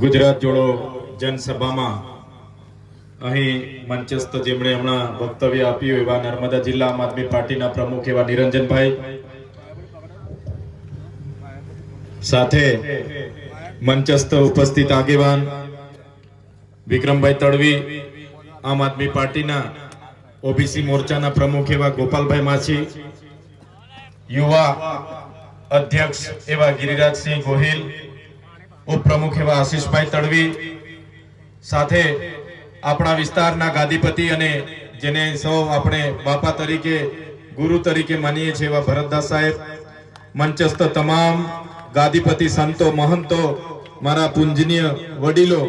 ગુજરાત જોડો જનસભામાં અહીં મંચસ્થ જેમણે હમણાં વક્તવ્ય આપ્યું એવા નર્મદા જિલ્લા આમ આદમી પાર્ટીના પ્રમુખ એવા નિરંજનભાઈ. સાથે મંચસ્થ ઉપસ્થિત આગેવાન વિક્રમભાઈ તડવી આમ આદમી પાર્ટીના ઓબીસી મોરચાના પ્રમુખ એવા ગોપાલભાઈ માછી, યુવા અધ્યક્ષ એવા ગિરિરાજસિંહ ગોહિલ ઉપપ્રમુખ એવા આશીષભાઈ તડવી સાથે આપણા વિસ્તારના ગાદીપતિ અને જેને સૌ આપણે બાપા તરીકે, ગુરુ તરીકે માનીએ છીએ એવા ભરતદાસ સાહેબ, મંચસ્થ તમામ ગાદીપતિ સંતો, મહંતો, મારા પૂંજનીય વડીલો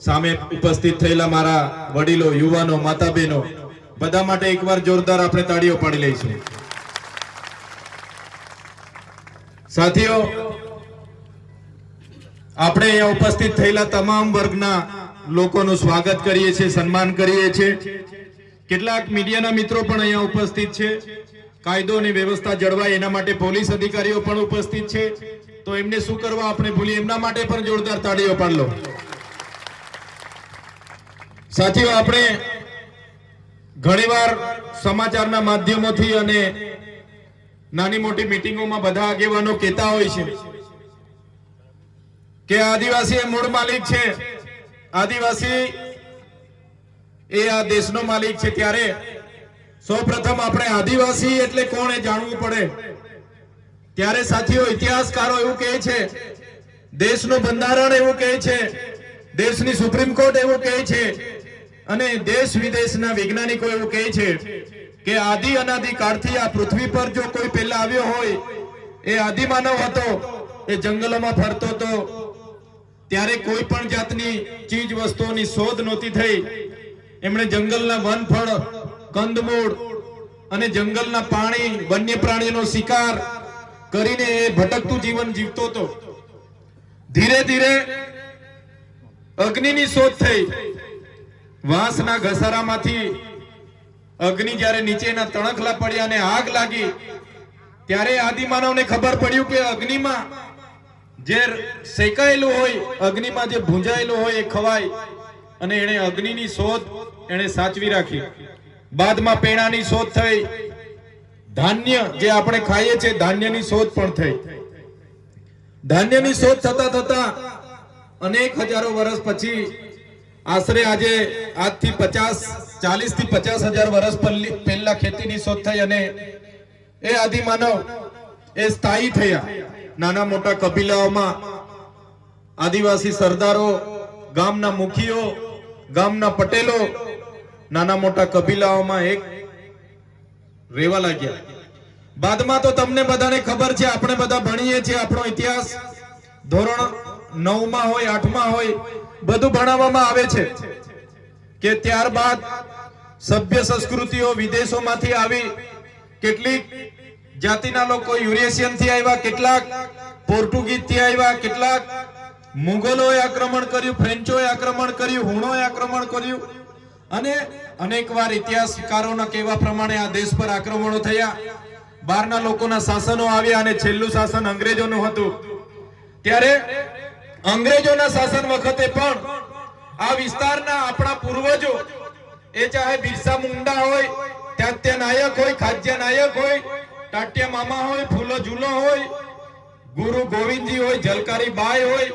સામે ઉપસ્થિત થયેલા મારા વડીલો, યુવાનો માતા બહેનો બધા માટે એકવાર જોરદાર આપણે તાળીઓ પાડી લઈશું. સાથીઓ આપણે અહીંયા ઉપસ્થિત થયેલા તમામ વર્ગના લોકોનું સ્વાગત કરીએ છીએ, સન્માન કરીએ છીએ. કેટલાક મીડિયાના મિત્રો પણ અહીંયા ઉપસ્થિત છે. કાયદો અને વ્યવસ્થા જળવાય એના માટે પોલીસ અધિકારીઓ પણ ઉપસ્થિત છે. તો એમને શું કરવા આપણે ભૂલી એમના માટે પણ જોરદાર તાળીઓ પાડલો સાથીઓ, આપણે ઘણીવાર સમાચારના માધ્યમોથી અને નાની મોટી મિટિંગોમાં બધા આગેવાનો કહેતા હોય છે. કે આદિવાસી એ મૂળ માલિક છે. આદિવાસી એ આ દેશનો માલિક છે ત્યારે સૌપ્રથમ આપણે આદિવાસી એટલે કોણ એ જાણવું પડે. ત્યારે સાથીઓ, ઇતિહાસકારો એવું કહે છે, દેશનું બંધારણ એવું કહે છે, દેશની સુપ્રીમ કોર્ટ એવું કહે છે, અને દેશ વિદેશના વૈજ્ઞાનિકો એવું કહે છે કે આદિ અનાદિ કાળથી આ પૃથ્વી પર જો કોઈ પહેલા આવ્યો હોય, એ આદિમાનવ હતો, એ જંગલોમાં ફરતો હતો ત્યારે કોઈ પણ જાતની ચીજ વસ્તુઓની શોધ નહોતી થઈ. એમણે જંગલના વનફળ, કંદમૂળ અને જંગલના પાણી, વન્ય પ્રાણીનો શિકાર કરીને એ ભટકતું જીવન જીવતો હતો. ધીરે ધીરે અગ્નિની શોધ થઈ. વાંસના ઘસારામાંથી અગ્નિ જ્યારે નીચેના તણખલા પડ્યા અને આગ લાગી, ત્યારે આદિમાનવને ખબર પડ્યું કે અગ્નિમાં જે શેકાયેલું હોય, અગ્નિમાં જે ભૂંજાયેલું હોય એ ખવાય અને એણે અગ્નિની શોધ એણે સાચવી રાખી. બાદમાં પેણાની શોધ થઈ. ધાન્ય જે આપણે ખાઈએ છીએ, ધાન્યની શોધ પણ થઈ. ધાન્યની શોધ થતા થતા અનેક હજારો વર્ષ પછી આશરે આજે આજથી પચાસ ચાલીસથી પચાસ હજાર વર્ષ પહેલી- ખેતીની શોધ થઈ અને એ આદિમાનવ એ સ્થાયી થયા. નાના મોટા કબીલાઓમાં આદિવાસી સરદારો, ગામના મુખીઓ, ગામના પટેલો, નાના મોટા કબીલાઓમાં એક રહેવા લાગ્યા. બાદમાં તો તમને બધાને ખબર છે, આપણે બધા ભણીએ છીએ આપણો ઇતિહાસ. ધોરણ નવમાં હોય, આઠમાં હોય, બધું ભણાવવામાં આવે છે. કે ત્યારબાદ સભ્ય સંસ્કૃતિઓ વિદેશોમાંથી આવી કેટલીક જાતિના લોકો યુરેશિયનથી આવ્યા, કેટલાક પોર્ટુગીઝથી આવ્યા, કેટલાક મુગલોએ આક્રમણ કર્યું, ફ્રેન્ચોએ આક્રમણ કર્યું, હુણોએ આક્રમણ કર્યું. અને અનેકવાર ઇતિહાસકારોના કહેવા પ્રમાણે આ દેશ પર આક્રમણો થયા. બહારના લોકોના શાસનો આવ્યા અને છેલ્લું શાસન અંગ્રેજોનું હતું. ત્યારે અંગ્રેજોના શાસન વખતે પણ આ વિસ્તારના આપણા પૂર્વજો, એ ચાહે બિરસા મુંડા હોય ત્યાં નાયક હોય, ખાદ્ય નાયક હોય ટાટ્યા મામા હોય, ફૂલો ઝૂલો હોય, ગુરુ ગોવિંદજી હોય, જલકારી બાઈ હોય,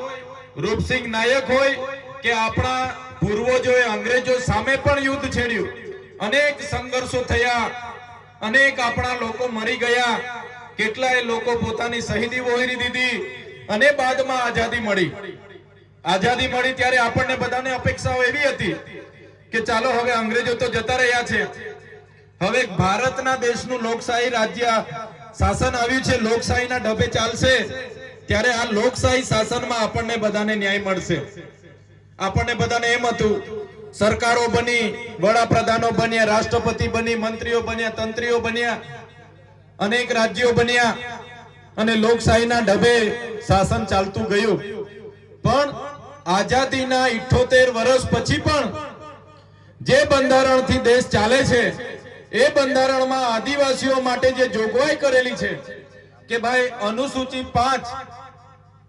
રૂપસિંહ નાયક હોય, કે આપણા પૂર્વજોએ અંગ્રેજો સામે પણ યુદ્ધ છેડ્યું. અનેક સંઘર્ષો થયા, અનેક આપણા લોકો મરી ગયા, કેટલાય લોકો પોતાની શહીદી વહોરી દીધી, અને બાદમાં આઝાદી મળી. આઝાદી મળી ત્યારે આપણને બધાને અપેક્ષાઓ એવી હતી કે ચાલો હવે અંગ્રેજો તો જતા રહ્યા છે. હવે ભારતના દેશનું લોકશાહી રાજ્ય શાસન આવ્યું છે, લોકશાહીના ઢબે ચાલશે, ત્યારે આ લોકશાહી શાસનમાં આપણને બધાને ન્યાય મળશે. આપણને બધાને એમ હતું, સરકારો બની, વડાપ્રધાનો બન્યા, રાષ્ટ્રપતિ બની, મંત્રીઓ બન્યા, તંત્રીઓ બન્યા, અનેક રાજ્યો બન્યા, અને લોકશાહીના ઢબે શાસન ચાલતું ગયું. પણ આઝાદીના 78 વર્ષ પછી પણ જે બંધારણથી દેશ ચાલે છે એ બંધારણમાં આદિવાસીઓ માટે જે જોગવાઈ કરેલી છે કે ભાઈ અનુસૂચિ પાંચ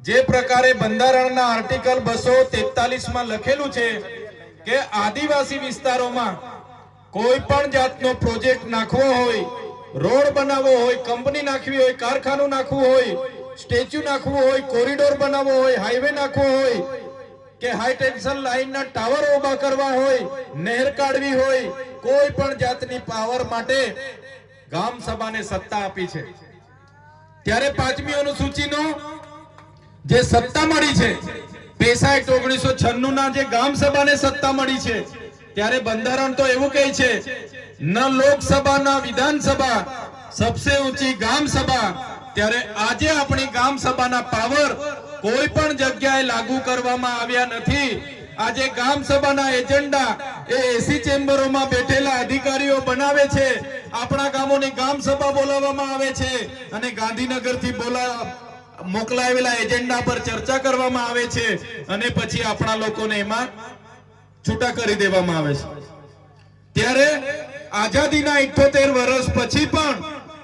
જે પ્રકારે બંધારણના આર્ટિકલ બસો તેતાલીસમાં લખેલું છે કે આદિવાસી વિસ્તારોમાં કોઈ પણ જાતનો પ્રોજેક્ટ નાખવો હોય, રોડ બનાવવો હોય, કંપની નાખવી હોય, કારખાનું નાખવું હોય, સ્ટેચ્યુ નાખવું હોય, કોરિડોર બનાવવો હોય, હાઈવે નાખવો હોય, કે હાઈ ટેન્શન લાઈનના ટાવર ઊભા કરવા હોય, નહેર કાઢવી હોય કોઈ પણ જાતની પાવર માટે ગામ સભાને સત્તા આપી છે. ત્યારે પાંચમી અનુસૂચિનો જે સત્તા મળી છે પેસા એક્ટ ઓગણીસો છન્નું ના જે ગામ સભાને સત્તા મળી છે, ત્યારે બંધારણ તો એવું કહે છે, ન લોકસભા ના વિધાનસભા, સબસે ઊંચી ગામ સભા, ત્યારે આજે આપણી ગામ સભાના પાવર કોઈ પણ જગ્યાએ લાગુ કરવામાં આવ્યા નથી. આજે ગામ સભાના એજન્ડા એ એસી ચેમ્બરોમાં બેઠેલા અધિકારીઓ બનાવે છે. આપણા ગામોની ગામ સભા બોલાવવામાં આવે છે અને ગાંધીનગરથી બોલા મોકલાવેલા એજન્ડા પર ચર્ચા કરવામાં આવે છે અને પછી આપણા લોકોને એમાં છૂટા કરી દેવામાં આવે છે. ત્યારે આઝાદીના 78 વર્ષ પછી પણ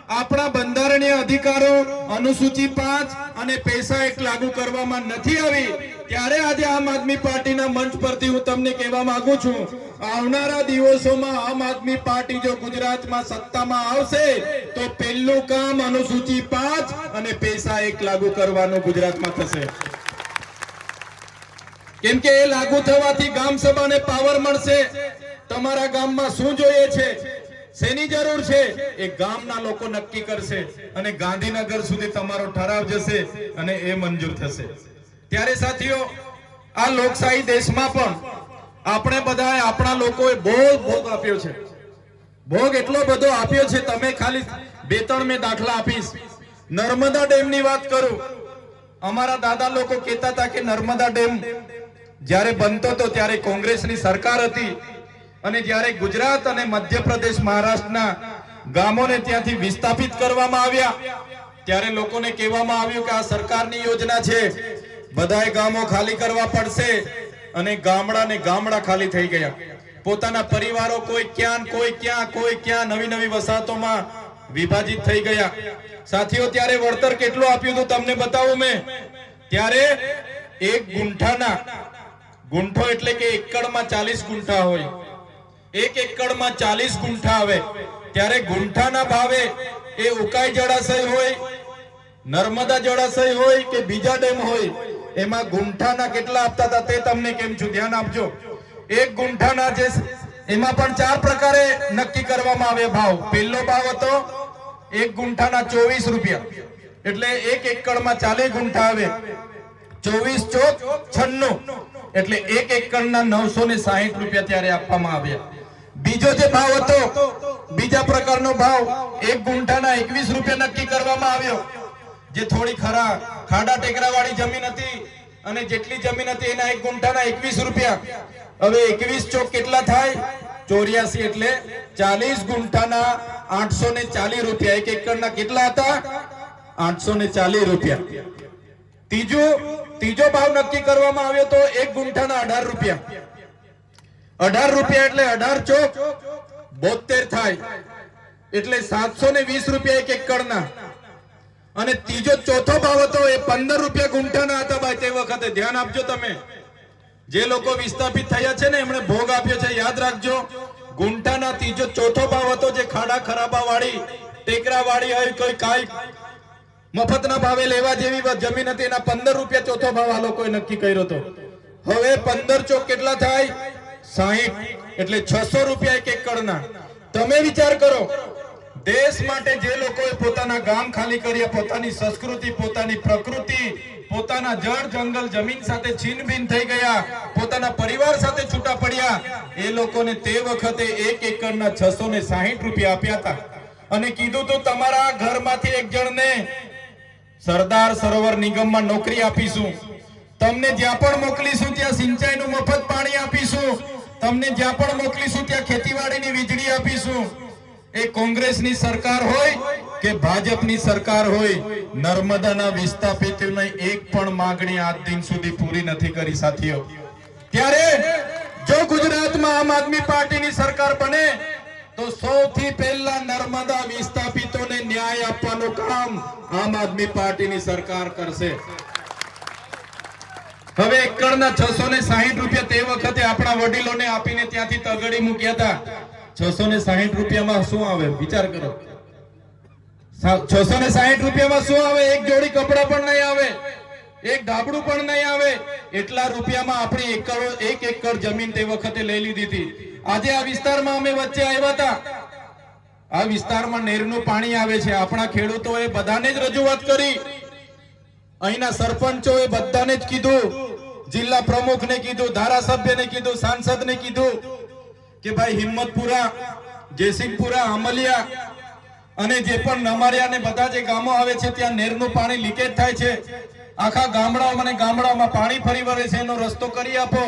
આપણા બંધારણીય અધિકારો અનુસૂચિ પાંચ અને પૈસા એક લાગુ કરવામાં નથી આવી. ત્યારે આજે આમ આદમી પાર્ટીના મંચ પરથી હું તમને કહેવા માંગુ છું આવનારા દિવસોમાં આમ આદમી પાર્ટી જો ગુજરાતમાં સત્તામાં આવશે, તો પહેલું કામ અનુસૂચિ પાંચ અને પૈસા એક લાગુ કરવાનું ગુજરાતમાં થશે. કેમ કે એ લાગુ થવાથી ગામ સભાને પાવર મળશે. તમારા ગામમાં શું જોઈએ છે? શેની જરૂર છે? એ ગામના લોકો નક્કી કરશે અને ગાંધીનગર સુધી તમારો ઠરાવ જશે અને એ મંજૂર થશે. ત્યારે સાથીઓ, આ લોકશાહી દેશમાં પણ આપણે બધાએ આપણા લોકોએ બહુ ભોગ આપ્યો છે. ભોગ એટલો બધો આપ્યો છે, તમે ખાલી બે ત્રણ મેં દાખલા આપીશ. નર્મદા ડેમની વાત કરું. અમારા દાદા લોકો કહેતા હતા કે નર્મદા ડેમ જ્યારે બનતો હતો ત્યારે કોંગ્રેસની સરકાર હતી અને જ્યારે ગુજરાત અને મધ્યપ્રદેશ મહારાષ્ટ્રના ગામોને ત્યાંથી વિસ્થાપિત કરવામાં આવ્યા, ત્યારે લોકોને કહેવામાં આવ્યું કે આ સરકારની યોજના છે. બધાય ગામો ખાલી કરવા પડશે. અને ગામડા ને ગામડા ખાલી થઈ ગયા. પોતાના પરિવારો કોઈ ક્યાં કોઈ ક્યાં કોઈ ક્યાં નવી નવી વસાહતોમાં વિભાજિત થઈ ગયા. સાથીઓ, ત્યારે વળતર કેટલું આપ્યું હતું તમને બતાવું મેં? ત્યારે એક ગુંઠાના, ગુંઠો એટલે કે એકડમાં ચાલીસ ગુંઠા હોય. એક એકડમાં ચાલીસ ગુંઠા આવે. ત્યારે ગુંઠાના ભાવે એ ઉકાઈ જળાશય હોય, નર્મદા જળાશય હોય કે બીજા ડેમ હોય એમાં ગુંઠાના કેટલા આપતા હતા તે તમને કેમ છું? ધ્યાન આપજો. એક ગુંઠાના જે એમાં પણ ચાર પ્રકારે નક્કી કરવામાં આવે ભાવ. પહેલો ભાવ હતો એક ગુંઠાના ચોવીસ રૂપિયા. એટલે એક એકડમાં ચાલીસ ગુંઠા આવે. ચોવીસ ચોક છન્નું. એટલે એક એકડના નવસો ને સાહીઠ રૂપિયા ત્યારે આપવામાં આવ્યા. બીજો જે ભાવ હતો, બીજા પ્રકારનો ભાવ, એક ગુંઠાના એકવીસ રૂપિયા નક્કી કરવામાં આવ્યો. જે થોડી ખરા ખાડા ટેકરા વાળી જમીન હતી અને જેટલી જમીન હતી એના એક ગુંઠાના એકવીસ રૂપિયા. હવે એકવીસ ચોક કેટલા થાય? ચોર્યાસી એટલે ચાલીસ ગુંઠાના આઠસો ને ચાલીસ રૂપિયા. એક એકડના કેટલા હતા? આઠસો ને ચાલીસ રૂપિયા. ત્રીજો ત્રીજો ભાવ નક્કી કરવામાં આવ્યો તો એક ગુંઠાના અઢાર રૂપિયા. અઢાર રૂપિયા એટલે અઢાર ચોક બોતેર થાય. એટલે સાતસો ને વીસ રૂપિયા એક એકડના અને ત્રીજો ચોથો ભાવ હતો એ પંદર રૂપિયા ગુંઠાના હતા ભાઈ, તે વખતે. ધ્યાન આપજો તમે. જે લોકો વિસ્થાપિત થયા છે ને, એમણે ભોગ આપ્યો છે, યાદ રાખજો. ગુંઠાના ત્રીજો ચોથો ભાવ હતો જે ખાડા ખરાબા વાળી ટેકરા વાળી હોય, કોઈ કાંઈ મફતના ભાવે લેવા જેવી જમીન હતી, એના પંદર રૂપિયા ચોથો ભાવ આ લોકોએ નક્કી કર્યો હતો. હવે પંદર ચોક કેટલા થાય? સાહીઠ, એટલે છસો રૂપિયા એક એકડના. તમે વિચાર કરો દેશ માટે જે લોકોએ પોતાના ગામ ખાલી કર્યા, પોતાની સંસ્કૃતિ, પોતાની પ્રકૃતિ, પોતાના જળ, જંગલ, જમીન સાથે છીનભીન થઈ ગયા, પોતાના પરિવાર સાથે છૂટા પડ્યા, એ લોકોને તે વખતે એક એકરના છસો ને સાહીઠ રૂપિયા આપ્યા હતા. અને કીધું તો તમારા ઘરમાંથી એક જણને સરદાર સરોવર નિગમમાં નોકરી આપીશું. તમને જ્યાં પણ મોકલીશું ત્યાં સિંચાઈનું મફત પાણી આપીશું. તમને જ્યાં પણ મોકલીશું ત્યાં ખેતીવાડીની વીજળી આપીશું. એ કોંગ્રેસની સરકાર હોય કે ભાજપની સરકાર હોય, નર્મદાના વિસ્થાપિતોની એક પણ માંગણી આજ દિન સુધી પૂરી નથી કરી સાથીઓ. ત્યારે જો ગુજરાતમાં આમ આદમી પાર્ટીની સરકાર બને, તો સૌથી પહેલા નર્મદા વિસ્થાપિતોને ન્યાય આપવાનું કામ આમ આદમી પાર્ટીની સરકાર કરશે. હવે એકડના છસો ને સાહીઠ રૂપિયા તે વખતે આપણા વડીલોને આપીને ત્યાંથી તગડી મૂક્યા હતા. છસો ને સાહીઠ રૂપિયામાં શું આવે? વિચાર કરો. છસો ને સાહીઠ રૂપિયામાં શું આવે? એક જોડી કપડા પણ નહીં આવે. એક ડાબડું પણ નહીં આવે. એટલા રૂપિયામાં આપણી એકર, એક એકર જમીન તે વખતે લઈ લીધી હતી. આજે આ વિસ્તારમાં અમે વચ્ચે આવ્યા હતા. આ વિસ્તારમાં નેરનું પાણી આવે છે. આપણા ખેડૂતોએ બધાને જ રજૂઆત કરી. અહીંના સરપંચોએ બધાને જ કીધું. જિલ્લા પ્રમુખને કીધું. ધારાસભ્યને કીધું. સાંસદને કીધું. કે ભાઈ હિંમતપુરા, જયસિંહપુરા, અમલિયા અને જે પણ નમારિયા ને બધા જે ગામો આવે છે, ત્યાં નેરનું પાણી લીકેજ થાય છે. આખા ગામડાઓમાં અને ગામડાઓમાં પાણી ફરી વળે છે. એનો રસ્તો કરી આપો.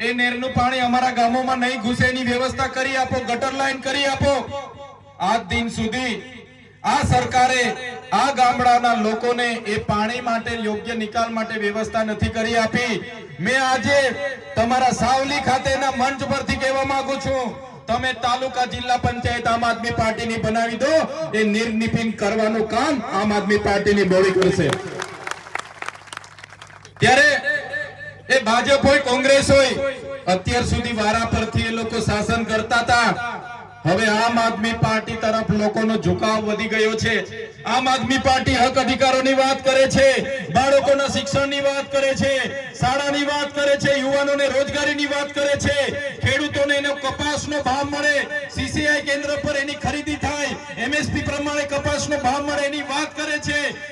એ નેરનું પાણી અમારા ગામોમાં નહીં ઘૂસે, એની વ્યવસ્થા કરી આપો, ગટર લાઈન કરી આપો. આજ દિન સુધી આ સરકારે આ ગામડાના લોકોને એ પાણી માટે યોગ્ય નિકાલ માટે વ્યવસ્થા નથી કરી આપી. મેં આજે તમારા સાવલી ખાતેના મંચ પરથી કહેવા માંગુ છું, તમે તાલુકા જિલ્લા પંચાયત આમ આદમી પાર્ટીની બનાવી દો, એ નિર્નિપિન કરવાનું કામ આમ આદમી પાર્ટીની બોડી કરશે. ત્યારે એ ભાજપ હોય, કોંગ્રેસ હોય, અત્યાર સુધી વારા પરથી એ લોકો શાસન કરતા હતા. હવે આમ આદમી પાર્ટી તરફ લોકોનો ઝુકાવ વધી ગયો છે. આમ આદમી પાર્ટી હક અધિકારોની વાત કરે છે, બાળકોના શિક્ષણની વાત કરે છે, શાળાની વાત કરે છે, યુવાનોને રોજગારીની વાત કરે છે, ખેડૂતોને એનો કપાસનો ભાવ મળે સીસીઆઈ કેન્દ્ર પર એની ખરીદી થાય એમએસપી પ્રમાણે કપાસનો ભાવ મળે એની વાત કરે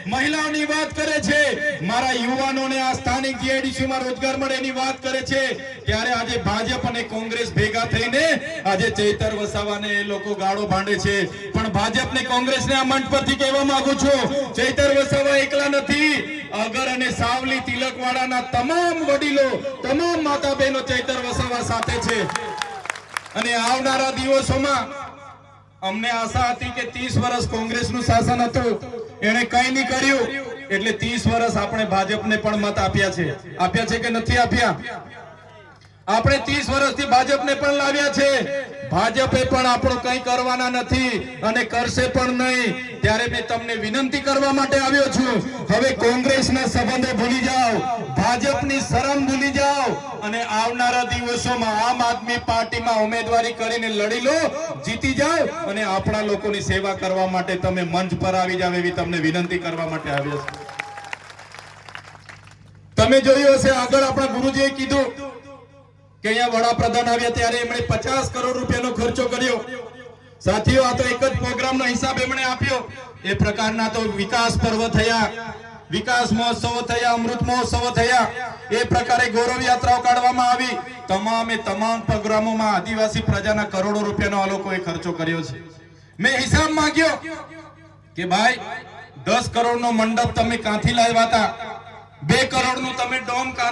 મહિલાઓની વાત કરે છે. મારા યુવાનોને આ સ્થાનિક જીઆઈડીસીમાં રોજગાર મળે એની વાત કરે છે. ત્યારે આજે ભાજપ અને કોંગ્રેસ ભેગા થઈને આજે ચૈતર વસાવાને એ લોકો ગાળો ભાંડે છે. પણ ભાજપ ને કોંગ્રેસ ને આ મંચ પરથી કહેવા માંગુ છું, ચૈતર વસાવા એકલા નથી. અગર અને સાવલી તિલકવાડાના તમામ વડીલો, તમામ માતા બહેનો ચૈતર વસાવા સાથે છે. અને આવનારા દિવસોમાં અમને આશા હતી કે 30 વર્ષ કોંગ્રેસનું શાસન હતું. એને કઈ નહીં કર્યું. એટલે 30 વર્ષ આપણે ભાજપને પણ મત આપ્યા છે. આપ્યા છે કે નથી આપ્યા? આપણે 30 વર્ષથી ભાજપને પણ લાવ્યા છે. ભાજપે પણ આપણો કંઈ કરવાના નથી અને કરશે પણ નહીં. ત્યારે મેં તમને વિનંતી કરવા માટે આવ્યો છું. હવે કોંગ્રેસના સંબંધો ભૂલી જાઓ. ભાજપની શરમ ભૂલી જાઓ. અને આવનારા દિવસોમાં આમ આદમી પાર્ટીમાં ઉમેદવારી કરીને લડી લો, જીતી જાઓ અને આપણા લોકોની સેવા કરવા માટે તમે મંચ પર આવી જાવ એવી તમને વિનંતી કરવા માટે આવ્યો છું. તમે જોયું હશે, આગળ આપણા ગુરુજીએ કીધું કે અહીંયા વડાપ્રધાન આવ્યા ત્યારે એમણે પચાસ કરોડ રૂપિયાનો ખર્ચો કર્યો. સાથીઓ, આ તો એક જ પ્રોગ્રામનો હિસાબ એમણે આપ્યો. એ પ્રકારના તો વિકાસ પર્વ થયા, વિકાસ મહોત્સવ થયા, અમૃત મહોત્સવ થયા. એ પ્રકારે ગૌરવ યાત્રાઓ કાઢવામાં આવી. તમામે તમામ પ્રોગ્રામોમાં આદિવાસી પ્રજાના કરોડો રૂપિયાનો આ લોકોએ ખર્ચો કર્યો છે. મેં હિસાબ માંગ્યો કે ભાઈ, દસ કરોડનો મંડપ તમે કાંથી લાવ્યા હતા? બે કરોડનું તમે ડોમ